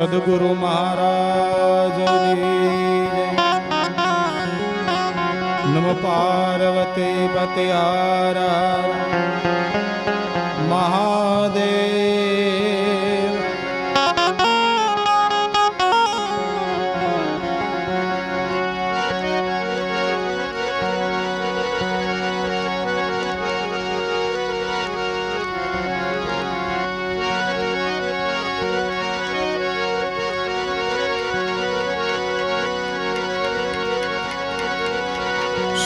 સદગુરુ મહારાજની જય. નમ પાર્વતી પતિ હર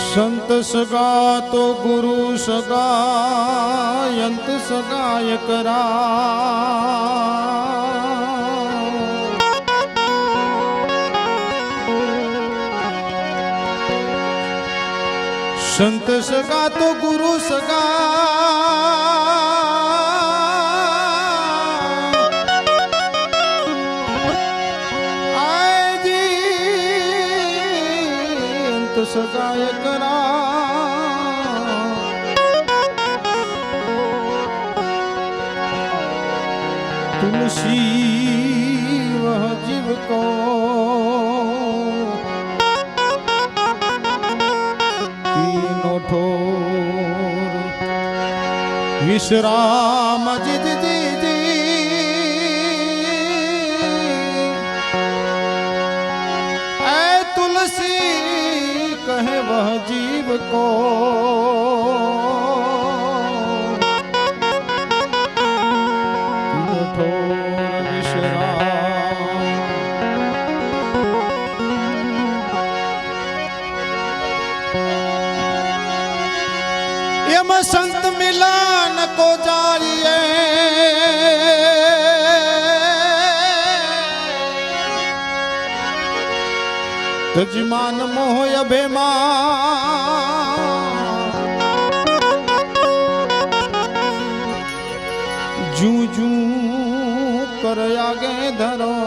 સંત સગા તો ગુરુ સગા અંત સગાય કરા સંત સગા તો ગુરુ સગા સંત સગાય કરા તુલસી વહ જીવ કો તીનો ઠોર વિશ્રામ જીત તુલસી वह जीव को તજમાન મોહ અભેમાં જું જું કર ગે ધરો.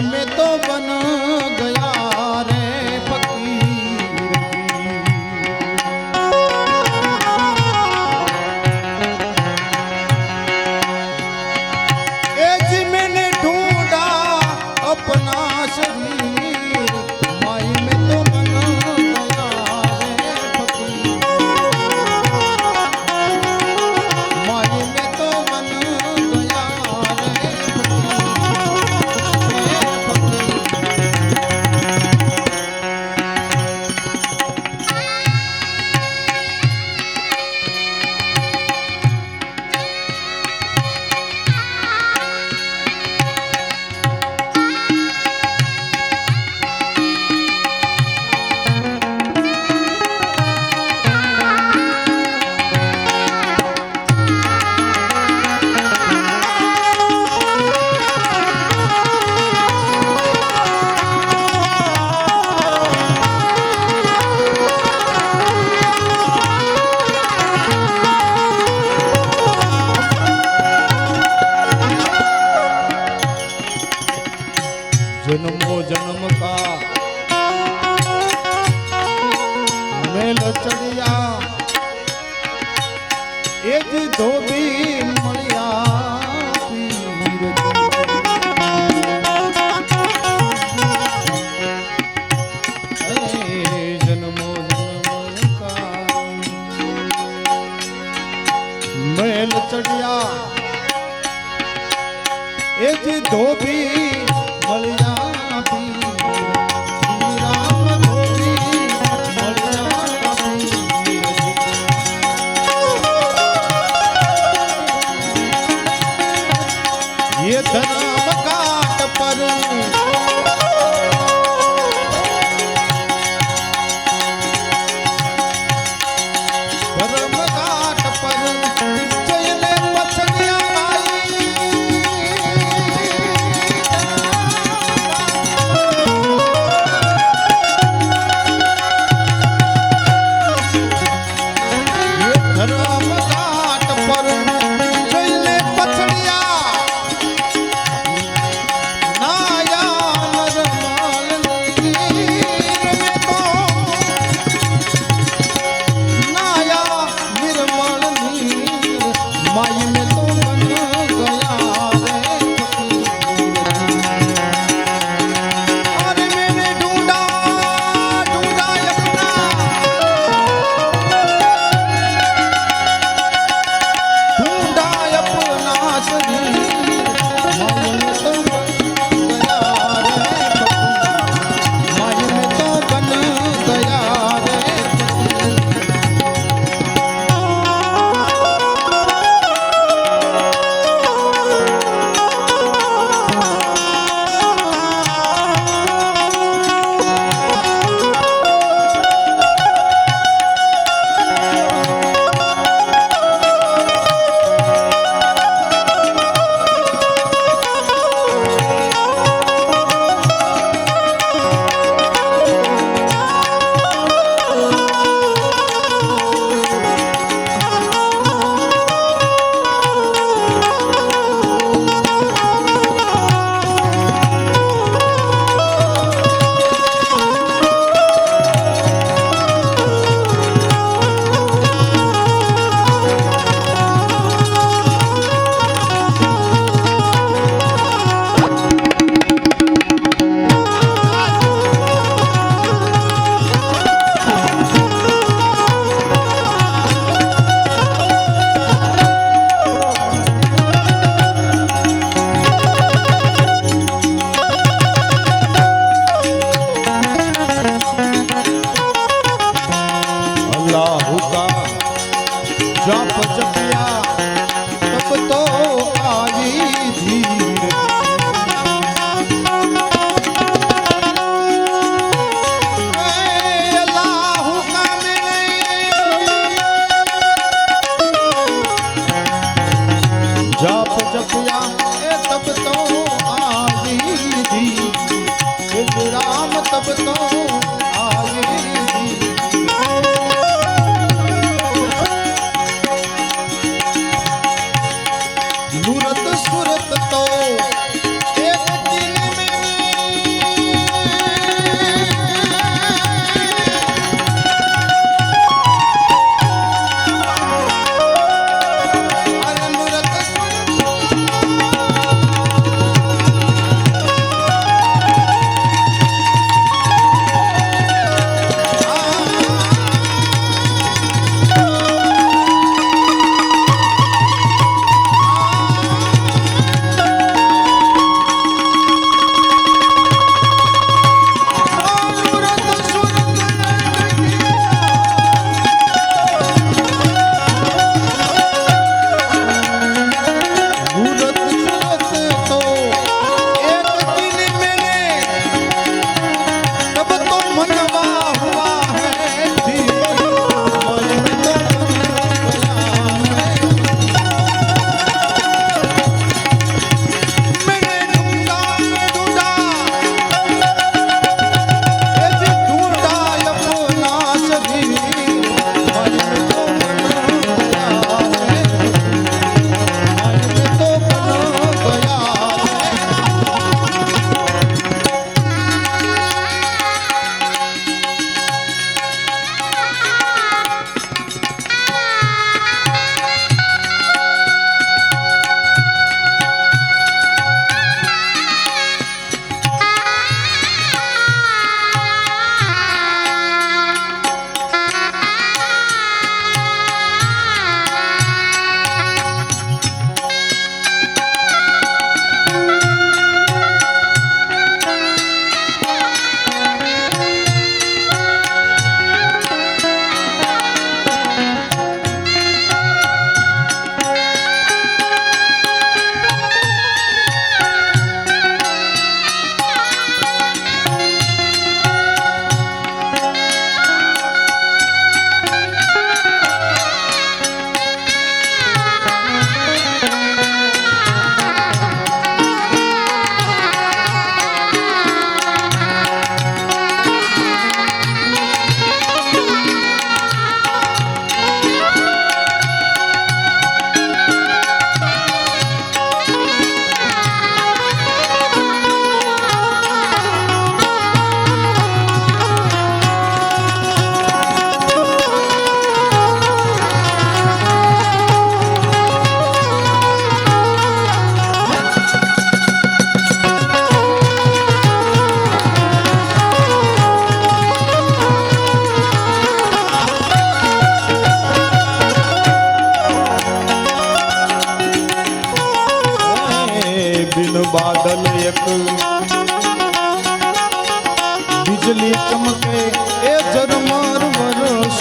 में तो बन गया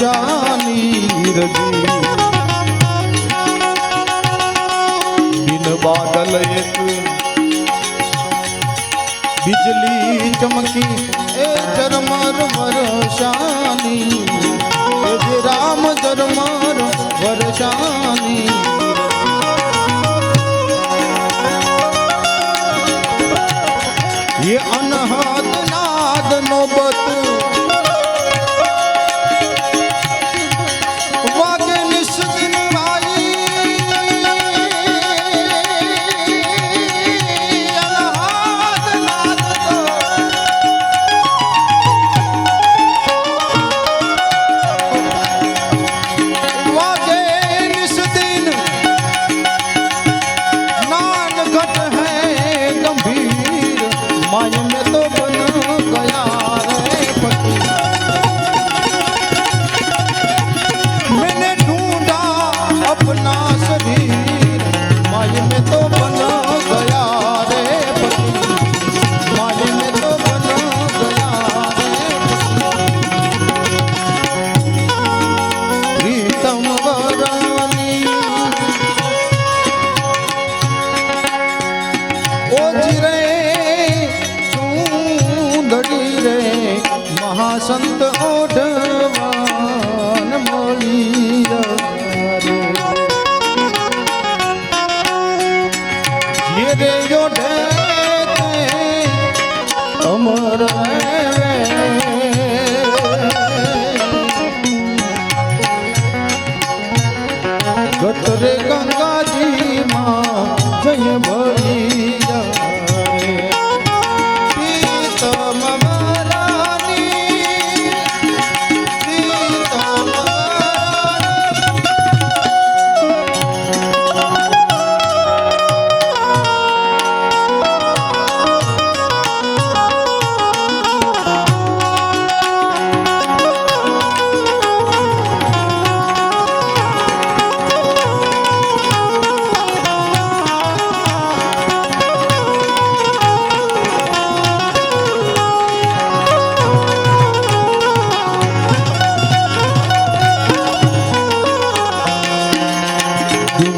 નિશાની રજી બિન બાદલ એક બિજલી ચમકી એ ચરમર વરસાની રામ ચરમર વરસાની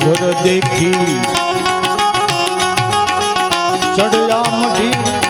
ઘર દેખી. ચડ્યા મઢી